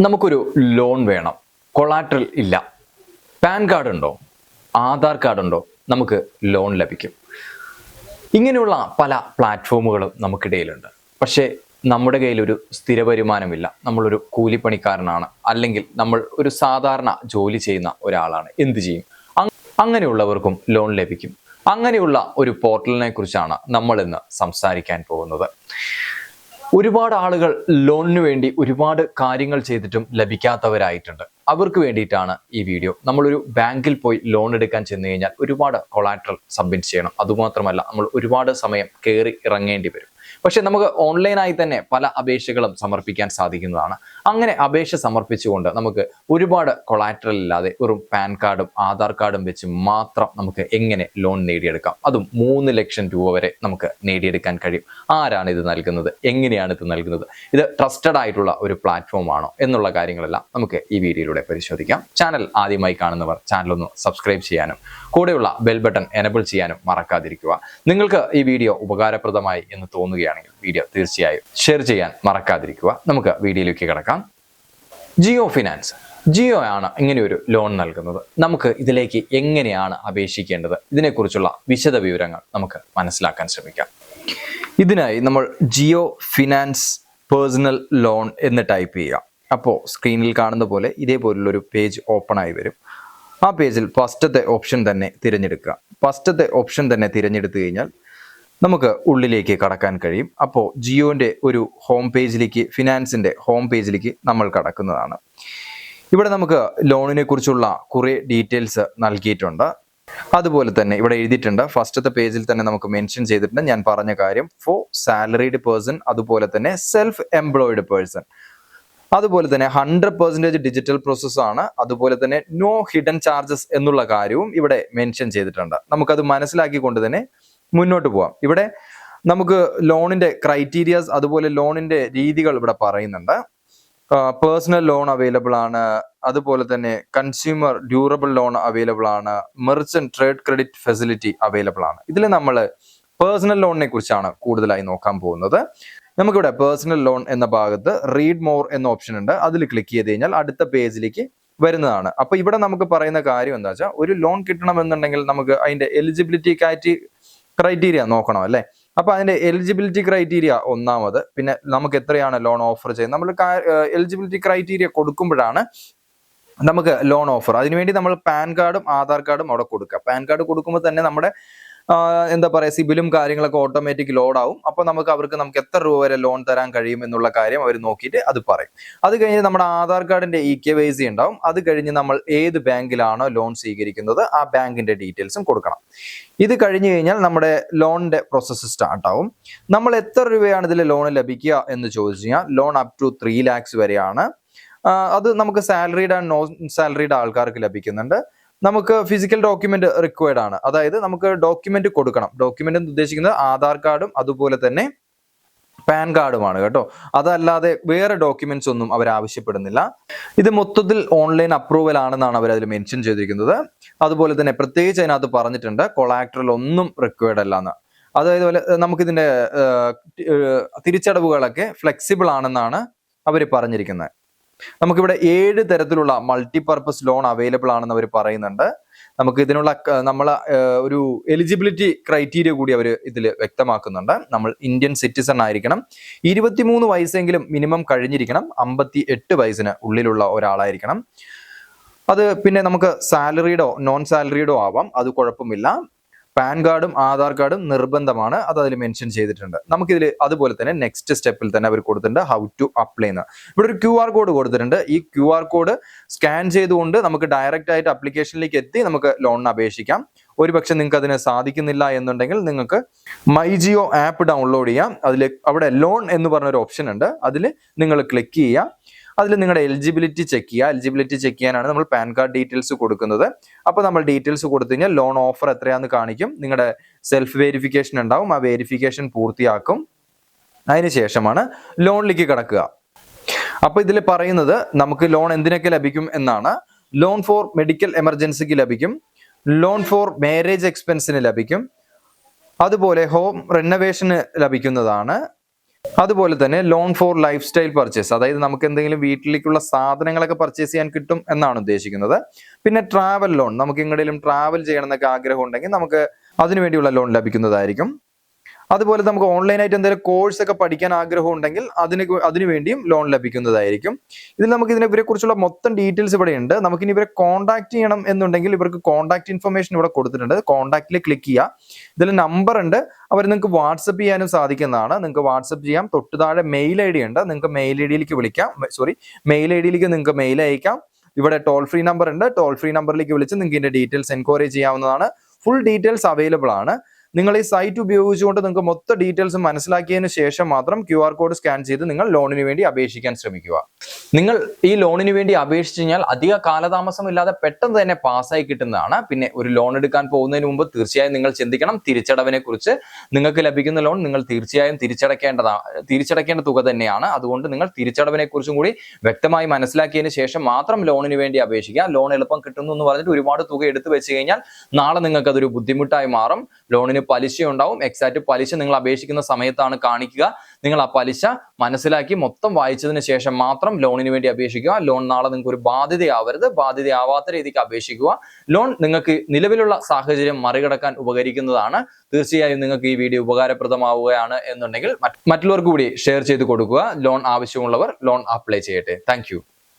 നമുക്കൊരു ലോൺ വേണം. കൊളാട്രൽ ഇല്ല. പാൻ കാർഡ് ഉണ്ടോ? ആധാർ കാർഡ് ഉണ്ടോ? നമുക്ക് ലോൺ ലഭിക്കും. ഇങ്ങനെയുള്ള പല പ്ലാറ്റ്ഫോമുകളും നമുക്കിടയിലുണ്ട്. പക്ഷേ നമ്മുടെ കയ്യിൽ ഒരു സ്ഥിര വരുമാനമില്ല. നമ്മളൊരു കൂലിപ്പണിക്കാരനാണ്. അല്ലെങ്കിൽ നമ്മൾ ഒരു സാധാരണ ജോലി ചെയ്യുന്ന ഒരാളാണ്. എന്ത് ചെയ്യും? അങ്ങനെയുള്ളവർക്കും ലോൺ ലഭിക്കും. അങ്ങനെയുള്ള ഒരു പോർട്ടലിനെ കുറിച്ചാണ് നമ്മൾ ഇന്ന് സംസാരിക്കാൻ പോകുന്നത്. ഒരുപാട് ആളുകൾ ലോണിന് വേണ്ടി ഒരുപാട് കാര്യങ്ങൾ ചെയ്തിട്ടും ലഭിക്കാത്തവരായിട്ടുണ്ട്. അവർക്ക് വേണ്ടിയിട്ടാണ് ഈ വീഡിയോ. നമ്മളൊരു ബാങ്കിൽ പോയി ലോൺ എടുക്കാൻ ചെന്ന് കഴിഞ്ഞാൽ ഒരുപാട് കൊളാട്രൽ സബ്മിറ്റ് ചെയ്യണം. അതുമാത്രമല്ല നമ്മൾ ഒരുപാട് സമയം കയറി ഇറങ്ങേണ്ടി വരും. പക്ഷെ നമുക്ക് ഓൺലൈനായി തന്നെ പല അപേക്ഷകളും സമർപ്പിക്കാൻ സാധിക്കുന്നതാണ്. അങ്ങനെ അപേക്ഷ സമർപ്പിച്ചുകൊണ്ട് നമുക്ക് ഒരുപാട് കൊളാറ്ററൽ ഇല്ലാതെ ഒരു പാൻ കാർഡും ആധാർ കാർഡും വെച്ച് മാത്രം നമുക്ക് എങ്ങനെ ലോൺ നേടിയെടുക്കാം? അതും മൂന്ന് ലക്ഷം രൂപ വരെ നമുക്ക് നേടിയെടുക്കാൻ കഴിയും. ആരാണ് ഇത് നൽകുന്നത്? എങ്ങനെയാണ് ഇത് നൽകുന്നത്? ഇത് ട്രസ്റ്റഡ് ആയിട്ടുള്ള ഒരു പ്ലാറ്റ്ഫോം ആണോ? എന്നുള്ള കാര്യങ്ങളെല്ലാം നമുക്ക് ഈ വീഡിയോയിലൂടെ പരിശോധിക്കാം. ചാനൽ ആദ്യമായി കാണുന്നവർ ചാനൽ ഒന്ന് സബ്സ്ക്രൈബ് ചെയ്യാനും കൂടെയുള്ള ബെൽ ബട്ടൺ എനബിൾ ചെയ്യാനും മറക്കാതിരിക്കുക. നിങ്ങൾക്ക് ഈ വീഡിയോ ഉപകാരപ്രദമായി എന്ന് തോന്നുകയാണെങ്കിൽ വീഡിയോ തീർച്ചയായും ഷെയർ ചെയ്യാൻ മറക്കാതിരിക്കുക. നമുക്ക് വീഡിയോയിലേക്ക് കിടക്കാം. ജിയോ ഫിനാൻസ് ജിയോ ആണ് ഇങ്ങനെയൊരു ലോൺ നൽകുന്നത്. നമുക്ക് ഇതിലേക്ക് എങ്ങനെയാണ് അപേക്ഷിക്കേണ്ടത്? ഇതിനെക്കുറിച്ചുള്ള വിശദ വിവരങ്ങൾ നമുക്ക് മനസ്സിലാക്കാൻ ശ്രമിക്കാം. ഇതിനായി നമ്മൾ ജിയോ ഫിനാൻസ് പേഴ്സണൽ ലോൺ എന്ന് ടൈപ്പ് ചെയ്യുക. അപ്പോൾ സ്ക്രീനിൽ കാണുന്ന പോലെ ഇതേപോലുള്ളൊരു പേജ് ഓപ്പൺ ആയി വരും. ആ പേജിൽ ഫസ്റ്റത്തെ ഓപ്ഷൻ തന്നെ തിരഞ്ഞെടുക്കുക. ഫസ്റ്റത്തെ ഓപ്ഷൻ തന്നെ തിരഞ്ഞെടുത്തു കഴിഞ്ഞാൽ നമുക്ക് ഉള്ളിലേക്ക് കടക്കാൻ കഴിയും. അപ്പോൾ ജിയോന്റെ ഒരു ഹോം പേജിലേക്ക് ഫിനാൻസിന്റെ ഹോം പേജിലേക്ക് നമ്മൾ കടക്കുന്നതാണ്. ഇവിടെ നമുക്ക് ലോണിനെ കുറിച്ചുള്ള കുറേ ഡീറ്റെയിൽസ് നൽകിയിട്ടുണ്ട്. അതുപോലെ തന്നെ ഇവിടെ എഴുതിയിട്ടുണ്ട്. ഫസ്റ്റത്തെ പേജിൽ തന്നെ നമുക്ക് മെൻഷൻ ചെയ്തിട്ടുണ്ട്. ഞാൻ പറഞ്ഞ കാര്യം ഫോർ സാലറീഡ് പേഴ്സൺ അതുപോലെ തന്നെ സെൽഫ് എംപ്ലോയിഡ് പേഴ്സൺ അതുപോലെ തന്നെ ഹൺഡ്രഡ് പെർസെന്റേജ് ഡിജിറ്റൽ പ്രോസസ്സാണ് അതുപോലെ തന്നെ നോ ഹിഡൻ ചാർജസ് എന്നുള്ള കാര്യവും ഇവിടെ മെൻഷൻ ചെയ്തിട്ടുണ്ട്. നമുക്കത് മനസ്സിലാക്കിക്കൊണ്ട് തന്നെ മുന്നോട്ട് പോവാം. ഇവിടെ നമുക്ക് ലോണിന്റെ ക്രൈറ്റീരിയാസ് അതുപോലെ ലോണിന്റെ രീതികൾ ഇവിടെ പറയുന്നുണ്ട്. പേഴ്സണൽ ലോൺ അവൈലബിൾ ആണ്. അതുപോലെ തന്നെ കൺസ്യൂമർ ഡ്യൂറബിൾ ലോൺ അവൈലബിൾ ആണ്. Merchant trade credit facility available ആണ്. ഇതിൽ നമ്മൾ പേഴ്സണൽ ലോണിനെ കുറിച്ചാണ് കൂടുതലായി നോക്കാൻ പോകുന്നത്. നമുക്കിവിടെ പേഴ്സണൽ ലോൺ എന്ന ഭാഗത്ത് റീഡ് മോർ എന്ന ഓപ്ഷൻ ഉണ്ട്. അതിൽ ക്ലിക്ക് ചെയ്ത് കഴിഞ്ഞാൽ അടുത്ത പേജിലേക്ക് വരുന്നതാണ്. അപ്പൊ ഇവിടെ നമുക്ക് പറയുന്ന കാര്യം എന്താ വെച്ചാൽ ഒരു ലോൺ കിട്ടണമെന്നുണ്ടെങ്കിൽ നമുക്ക് അതിന്റെ എലിജിബിലിറ്റി കാറ്റി ക്രൈറ്റീരിയ നോക്കണം അല്ലേ? അപ്പൊ അതിന്റെ എലിജിബിലിറ്റി ക്രൈറ്റീരിയ ഒന്നാമത്. പിന്നെ നമുക്ക് എത്രയാണ് ലോൺ ഓഫർ ചെയ്യുന്നത്? നമ്മൾ എലിജിബിലിറ്റി ക്രൈറ്റീരിയ കൊടുക്കുമ്പോഴാണ് നമുക്ക് ലോൺ ഓഫർ അതിനുവേണ്ടി നമ്മൾ പാൻ കാർഡും ആധാർ കാർഡും അവിടെ കൊടുക്കുക. പാൻ കാർഡ് കൊടുക്കുമ്പോൾ തന്നെ നമ്മുടെ എന്താ പറയുക സിബിലും കാര്യങ്ങളൊക്കെ ഓട്ടോമാറ്റിക് ലോഡ് ആവും. അപ്പോൾ നമുക്ക് അവർക്ക് നമുക്ക് എത്ര രൂപ വരെ ലോൺ തരാൻ കഴിയും എന്നുള്ള കാര്യം അവർ നോക്കിയിട്ട് അത് പറയും. അത് കഴിഞ്ഞ് നമ്മുടെ ആധാർ കാർഡിന്റെ ഇ കെ വൈ സി ഉണ്ടാവും. അത് കഴിഞ്ഞ് നമ്മൾ ഏത് ബാങ്കിലാണോ ലോൺ സ്വീകരിക്കുന്നത് ആ ബാങ്കിന്റെ ഡീറ്റെയിൽസും കൊടുക്കണം. ഇത് കഴിഞ്ഞു കഴിഞ്ഞാൽ നമ്മുടെ ലോണിന്റെ പ്രോസസ്സ് സ്റ്റാർട്ട് ആവും. നമ്മൾ എത്ര രൂപയാണ് ഇതിൽ ലോൺ ലഭിക്കുക എന്ന് ചോദിച്ചു കഴിഞ്ഞാൽ loan up to three lakhs വരെയാണ്. അത് നമുക്ക് സാലറീഡ് ആൻഡ് നോൺ സാലറീഡ് ആൾക്കാർക്ക് ലഭിക്കുന്നുണ്ട്. നമുക്ക് ഫിസിക്കൽ ഡോക്യുമെന്റ് റിക്വയർഡ് ആണ്. അതായത് നമുക്ക് ഡോക്യുമെന്റ് കൊടുക്കണം. ഡോക്യുമെന്റ് എന്ന് ഉദ്ദേശിക്കുന്നത് ആധാർ കാർഡും അതുപോലെ തന്നെ പാൻ കാർഡുമാണ് കേട്ടോ. അതല്ലാതെ വേറെ ഡോക്യുമെന്റ്സ് ഒന്നും അവർ ആവശ്യപ്പെടുന്നില്ല. ഇത് മൊത്തത്തിൽ ഓൺലൈൻ അപ്രൂവൽ ആണെന്നാണ് അവർ അതിൽ മെൻഷൻ ചെയ്തിരിക്കുന്നത്. അതുപോലെ തന്നെ പ്രത്യേകിച്ച് അതിനകത്ത് പറഞ്ഞിട്ടുണ്ട് കൊളാക്ടറൽ ഒന്നും റിക്വയർഡ് അല്ല എന്ന്. അതായത് നമുക്കിതിന്റെ തിരിച്ചടവുകളൊക്കെ ഫ്ലെക്സിബിൾ ആണെന്നാണ് അവർ പറഞ്ഞിരിക്കുന്നത്. നമുക്കിവിടെ ഏഴ് തരത്തിലുള്ള മൾട്ടിപർപ്പസ് ലോൺ അവൈലബിൾ ആണെന്ന് അവർ പറയുന്നുണ്ട്. നമുക്ക് ഇതിനുള്ള നമ്മൾ ഒരു എലിജിബിലിറ്റി ക്രൈറ്റീരിയ കൂടി അവർ ഇതിൽ വ്യക്തമാക്കുന്നുണ്ട്. നമ്മൾ ഇന്ത്യൻ സിറ്റിസൺ ആയിരിക്കണം. ഇരുപത്തിമൂന്ന് വയസ്സെങ്കിലും മിനിമം കഴിഞ്ഞിരിക്കണം. അമ്പത്തി എട്ട് വയസ്സിന് ഉള്ളിലുള്ള ഒരാളായിരിക്കണം. അത് പിന്നെ നമുക്ക് സാലറീഡോ നോൺ സാലറീഡോ ആവാം. അത് കുഴപ്പമില്ല. പാൻ കാർഡും ആധാർ കാർഡും നിർബന്ധമാണ്. അത് അതിൽ മെൻഷൻ ചെയ്തിട്ടുണ്ട്. നമുക്കിതിൽ അതുപോലെ തന്നെ നെക്സ്റ്റ് സ്റ്റെപ്പിൽ തന്നെ അവർ കൊടുത്തിട്ടുണ്ട് ഹൗ ടു അപ്ലൈ എന്ന്. ഇവിടെ ഒരു ക്യു ആർ കോഡ് കൊടുത്തിട്ടുണ്ട്. ഈ ക്യു ആർ കോഡ് സ്കാൻ ചെയ്തുകൊണ്ട് നമുക്ക് ഡയറക്റ്റ് ആയിട്ട് അപ്ലിക്കേഷനിലേക്ക് എത്തി നമുക്ക് ലോണിന് അപേക്ഷിക്കാം. ഒരുപക്ഷെ നിങ്ങൾക്ക് അതിന് സാധിക്കുന്നില്ല എന്നുണ്ടെങ്കിൽ നിങ്ങൾക്ക് മൈ ജിയോ ആപ്പ് ഡൗൺലോഡ് ചെയ്യാം. അതിൽ അവിടെ ലോൺ എന്ന് പറഞ്ഞൊരു ഓപ്ഷൻ ഉണ്ട്. അതിൽ നിങ്ങൾ ക്ലിക്ക് ചെയ്യുക. അതിൽ നിങ്ങളുടെ എലിജിബിലിറ്റി ചെക്ക് ചെയ്യുക. എലിജിബിലിറ്റി ചെക്ക് ചെയ്യാനാണ് നമ്മൾ പാൻ കാർഡ് ഡീറ്റെയിൽസ് കൊടുക്കുന്നത്. അപ്പോൾ നമ്മൾ ഡീറ്റെയിൽസ് കൊടുത്തു കഴിഞ്ഞാൽ ലോൺ ഓഫർ എത്രയാണെന്ന് കാണിക്കും. നിങ്ങളുടെ സെൽഫ് വെരിഫിക്കേഷൻ ഉണ്ടാവും. ആ വെരിഫിക്കേഷൻ പൂർത്തിയാക്കും. അതിനുശേഷമാണ് ലോണിലേക്ക് കിടക്കുക. അപ്പൊ ഇതിൽ പറയുന്നത് നമുക്ക് ലോൺ എന്തിനൊക്കെ ലഭിക്കും എന്നാണ്. ലോൺ ഫോർ മെഡിക്കൽ എമർജൻസിക്ക് ലഭിക്കും. ലോൺ ഫോർ മാരേജ് എക്സ്പെൻസിന് ലഭിക്കും. അതുപോലെ ഹോം റിനോവേഷന് ലഭിക്കുന്നതാണ്. അതുപോലെ തന്നെ loan for lifestyle purchase അതായത് നമുക്ക് എന്തെങ്കിലും വീട്ടിലേക്കുള്ള സാധനങ്ങളൊക്കെ പർച്ചേസ് ചെയ്യാൻ കിട്ടും എന്നാണ് ഉദ്ദേശിക്കുന്നത്. പിന്നെ ട്രാവൽ ലോൺ നമുക്ക് എങ്ങോട്ടെങ്കിലും ട്രാവൽ ചെയ്യണം എന്നൊക്കെ ആഗ്രഹം ഉണ്ടെങ്കിൽ നമുക്ക് അതിനുവേണ്ടിയുള്ള ലോൺ ലഭിക്കുന്നതായിരിക്കും. അതുപോലെ നമുക്ക് ഓൺലൈനായിട്ട് എന്തെങ്കിലും കോഴ്സ് ഒക്കെ പഠിക്കാൻ ആഗ്രഹം ഉണ്ടെങ്കിൽ അതിന് അതിനു വേണ്ടിയും ലോൺ ലഭിക്കുന്നതായിരിക്കും. ഇതിൽ നമുക്ക് ഇതിനെ ഇവരെ കുറിച്ചുള്ള മൊത്തം ഡീറ്റെയിൽസ് ഇവിടെ ഉണ്ട്. നമുക്ക് ഇനി ഇവരെ കോൺടാക്ട് ചെയ്യണം എന്നുണ്ടെങ്കിൽ ഇവർക്ക് കോൺടാക്ട് ഇൻഫർമേഷൻ ഇവിടെ കൊടുത്തിട്ടുണ്ട്. കോൺടാക്റ്റിൽ ക്ലിക്ക് ചെയ്യുക. ഇതിൽ നമ്പർ ഉണ്ട്. അവർ നിങ്ങൾക്ക് വാട്സപ്പ് ചെയ്യാനും സാധിക്കുന്നതാണ്. നിങ്ങൾക്ക് വാട്സപ്പ് ചെയ്യാം. തൊട്ട് താഴെ മെയിൽ ഐ ഡി ഉണ്ട്. നിങ്ങൾക്ക് മെയിൽ ഐ ഡിയിലേക്ക് വിളിക്കാം. സോറി മെയിൽ ഐ ഡിയിലേക്ക് നിങ്ങൾക്ക് മെയിൽ അയക്കാം. ഇവിടെ ടോൾ ഫ്രീ നമ്പർ ഉണ്ട്. ടോൾ ഫ്രീ നമ്പറിലേക്ക് വിളിച്ച് നിങ്ങൾക്ക് ഇതിന്റെ ഡീറ്റെയിൽസ് എൻക്വയറി ചെയ്യാവുന്നതാണ്. ഫുൾ ഡീറ്റെയിൽസ് അവൈലബിൾ ആണ്. നിങ്ങൾ ഈ സൈറ്റ് ഉപയോഗിച്ചുകൊണ്ട് നിങ്ങൾക്ക് മൊത്തം ഡീറ്റെയിൽസ് മനസ്സിലാക്കിയതിന് ശേഷം മാത്രം ക്യു കോഡ് സ്കാൻ ചെയ്ത് നിങ്ങൾ ലോണിന് വേണ്ടി അപേക്ഷിക്കാൻ ശ്രമിക്കുക. നിങ്ങൾ ഈ ലോണിന് വേണ്ടി അപേക്ഷിച്ച് കഴിഞ്ഞാൽ അധിക കാലതാമസം ഇല്ലാതെ പെട്ടെന്ന് തന്നെ പാസ്സായി കിട്ടുന്നതാണ്. പിന്നെ ഒരു ലോൺ എടുക്കാൻ പോകുന്നതിന് മുമ്പ് തീർച്ചയായും നിങ്ങൾ ചിന്തിക്കണം. തിരിച്ചടവിനെ കുറിച്ച് നിങ്ങൾക്ക് ലഭിക്കുന്ന ലോൺ നിങ്ങൾ തീർച്ചയായും തിരിച്ചടക്കേണ്ടതാണ് തിരിച്ചടക്കേണ്ട തുക തന്നെയാണ്. അതുകൊണ്ട് നിങ്ങൾ തിരിച്ചടവിനെ കുറിച്ചും കൂടി വ്യക്തമായി മനസ്സിലാക്കിയതിന് ശേഷം മാത്രം ലോണിന് വേണ്ടി അപേക്ഷിക്കുക. ലോൺ എളുപ്പം കിട്ടുന്നു എന്ന് പറഞ്ഞിട്ട് ഒരുപാട് തുക എടുത്തു വെച്ച് കഴിഞ്ഞാൽ നാളെ നിങ്ങൾക്ക് അതൊരു ബുദ്ധിമുട്ടായി മാറും. ലോണിന് പലിശ ഉണ്ടാവും എക്സാക്ട് പലിശ നിങ്ങൾ അപേക്ഷിക്കുന്ന സമയത്താണ് കാണിക്കുക. നിങ്ങൾ ആ പലിശ മനസ്സിലാക്കി മൊത്തം വായിച്ചതിന് ശേഷം മാത്രം ലോണിന് വേണ്ടി അപേക്ഷിക്കുക. ലോൺ നാളെ നിങ്ങൾക്ക് ഒരു ബാധ്യതയാവരുത്. ബാധ്യതയാവാത്ത രീതിക്ക് അപേക്ഷിക്കുക. ലോൺ നിങ്ങൾക്ക് നിലവിലുള്ള സാഹചര്യം മറികടക്കാൻ ഉപകരിക്കുന്നതാണ്. തീർച്ചയായും നിങ്ങൾക്ക് ഈ വീഡിയോ ഉപകാരപ്രദമാവുകയാണ് എന്നുണ്ടെങ്കിൽ മറ്റ് മറ്റുള്ളവർക്ക് കൂടി ഷെയർ ചെയ്ത് കൊടുക്കുക. ലോൺ ആവശ്യമുള്ളവർ ലോൺ അപ്ലൈ ചെയ്യട്ടെ. താങ്ക്